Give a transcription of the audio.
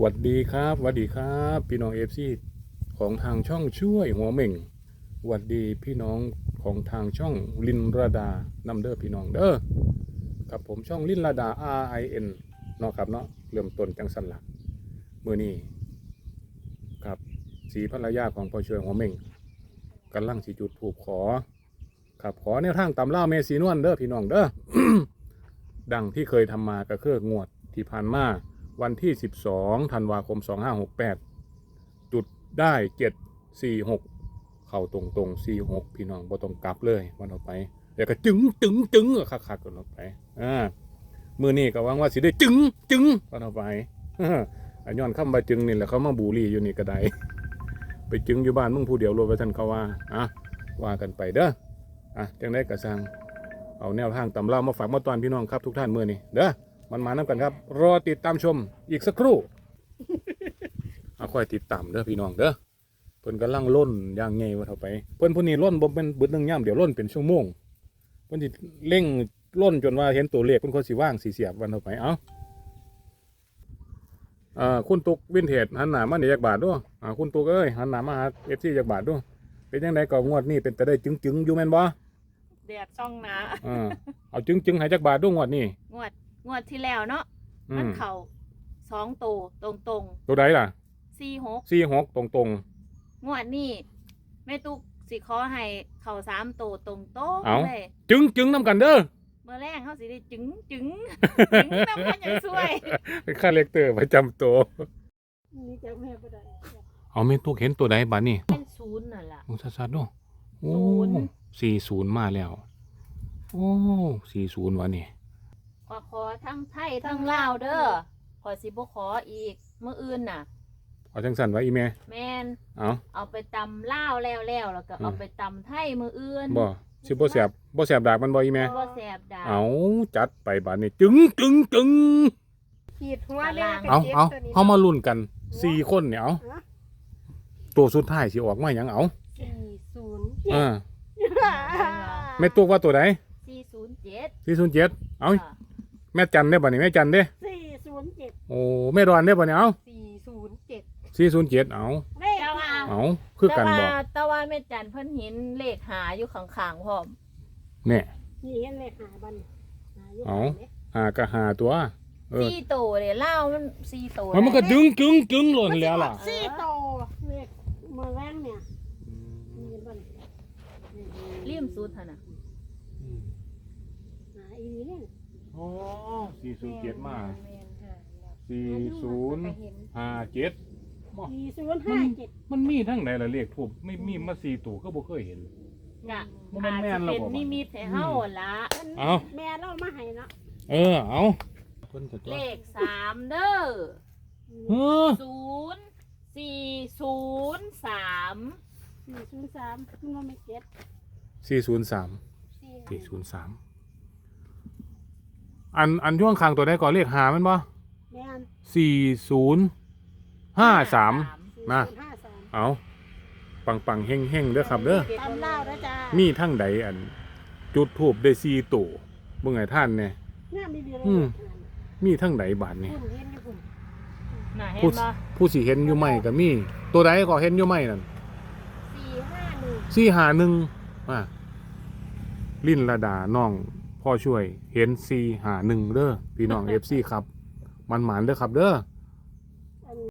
หวัดดีครับหวัดดีครับ พี่น้องเอฟซีของทางช่องช่วยหัวเม่งหวัดดีพี่น้องของทางช่องลินราดานำเด้อพี่น้องเด้อครับผมช่องลินราดา R I N เนาะครับเนาะเริ่มต้นจังสันหลักมือนี้ครับสีภรรยาของพ่อช่วยหัวเม่งกำลังสิจุดถูกขอ ครับขอแนวทางตำล่าเมสีนวลเด้อพี่น้องเด้อดังที่เคยทำมาก็คืองวดที่ผ่านมา วันที่ 12ธันวาคม 2568 จุดได้ 746 เข้าตรงตรง46 พี่น้องบ่ต้องกลับเลยวันออกไปเดี๋ยวก็จึงจึงจึงอะคักกันออกไปอ่ามือนี้ก็หวังว่าสิได้จึงจึงวันออกไปอันย้อนคำว่าจึงนี่แหละเขามาบูลลี่อยู่นี่ก็ได้ไปจึงอยู่บ้านมึงผู้เดียวรวมไปท่านเขาว่าอะว่ากันไปเด้ออะจังได้กระสังเอาแนวทางตำเล่ามาฝากมาตอนพี่น้องครับทุกท่านมือนี้เด้อ มันมาน้ำกันครับ รอติดตามชมอีกสักครู่เอาค่อยติดตามเด้อพี่น้องเด้อเพิ่นกำลังล่นอย่างไงว่าเท่าไป เพิ่นผู้นี้ล่นบ่เป็นเบิดหนึงย่ำเดี๋ยวล่นเป็นชั่วโมงเพิ่นสิเร่งล่นจนว่าเห็นตัวเลขเพิ่นคนสิว่างสิเสียบวันเท่าไปเอ้าอ่าคุณตุกวินเทจหันหน้ามานี่จักบาทด้วยอ่าคุณตุกเอ้ยหันหน้ามาหา FC จักบาทด้วยเป็นจังไดก็งวดนี้เป็นแต่ได้จึงๆอยู่แม่นบ่แดดช่องนะอ่าเอาจึงๆให้จักบาทด้วยงวดนี้งวด งวดที่แล้วเนาะอืมันมเข่าสองตัวตรงตรงตัวใดล่ะสี่หกสี่หกตรงตรงงวดนี้แม่ตุกสิขอให้เข่าสามตัวตรงโต๊ะเอ้าเลยๆจึงจึงน้ำกันเด้อ เมื่อแรกเขาสิได้จึงจึงจึงน้ำมันยังสวย เป็นค่าเลกเตอร์ประจำตัวนี่จะแม่บ่ได้เอาเมนตุกเห็นตัวใดบ้านี่เป็นศูนย์น่ะล่ะ มึงชัดๆดูโอ้ศูนย์ สี่ศูนย์มาแล้ว โอ้สี่ศูนย์วะนี่ ขอขอทั้งไทยทั้งลาวเด้อขอสิบ่ขออีกเมื่ออื่นน่ะ เอาจังสันไว้อีเมแมนเอาเอาไปตำลาวแล้วแล้วแล้วก็อืมเอาไปตำไทยมืออื่นบ่สิบ่แสบบ่แสบดากมันบ่อีเมบ่แสบดาเอาจัดไปบ้านนี่จึงจึงจึงขีดหัวเลยเอาเอาเฮามาลุ้นกันสี่คนเนี่ยเอาตัวสุดท้ายสิออกมาหยังเอาสี่ศูนย์อ่าแม่ตุกว่าตัวใดสี่ศูนย์เจ็ดสี่ศูนย์เจ็ดเอา แม่จันได้บ่นี่แม่จันเด้สี่ศูนย์เจ็ดโอ้แม่ดอนได้บ่เนี่ยเอาสี่ศูนย์เจ็ดสี่ศูนย์เจ็ดเอาเลขเจ้าว่าเอาคือกันแต่บ่ว่าแต่ว่าแม่จันเพิ่นเห็นเลขหาอยู่ข้างๆพร้อมเนี่ย นี่เห็นเลขหาบันหาอยู่เอาหาหากะหาตัว เออสี่โตเลยเล่ามันสี่โตมันมันก็จึงจึงจึงหล่นแล้วล่ะสี่โตเลขเมื่อแรงเนี่ยนี่บันริมสุดหั่นน่ะหาอีนี่เนี่ย โอ้สี่ศูนย์เจ็ดมาแม่นสี่ศูนย์ห้าเจ็ด สี่ศูนย์ห้าเจ็ดมันมีทั้งไหนละเลขทูบไม่มีมาสี่ตัวก็บ่เคยเห็น กะบ่แม่นอาจแม่จะนแล้วเป็นบ่วะนิมิตให้เฮาละเอา แม่เรามาให้เนาะเออ เอาเพิ่นก็ตัวเลขสามเด้อเออศูนย์สี่ศูนย์สามสี่ศูนย์สามมันว่าไม่เจ็ดสี่ศูนย์สามสี่สี่ศูนย์สาม อันอันช่วงข้างตัวได้ก่อนเลขหามันบ่แม่นสี่ศูนย์ห้าสามสี่มาศูนย์ห้าสามเอาปังปังๆเฮงเฮงๆเด้อครับเด้อ ตำเล่าแล้วจ้ามีทั้งใดอัน จุดทูบได้สี่ตัวเบิ่งไอ้ท่านเนี่ยเนี่ยมีเดียวอืเลยมมีทั้งใดบาทนี่คุณเห็นอยู่คุณน่ะเห็ผู้นบ่ผู้สิเห็นอยู่ไหมก็มี ตัวใดก็เห็นอยู่ไหมนั่นสี่ห้าหนึ่งสี่หาหนึ่งอ่าลิ้นระดาน้อง พ่อช่วยเห็นสี่หาหนึ่งเด้อพี่น้องเอฟซีครับ มันหมานเด้อครับเด้อ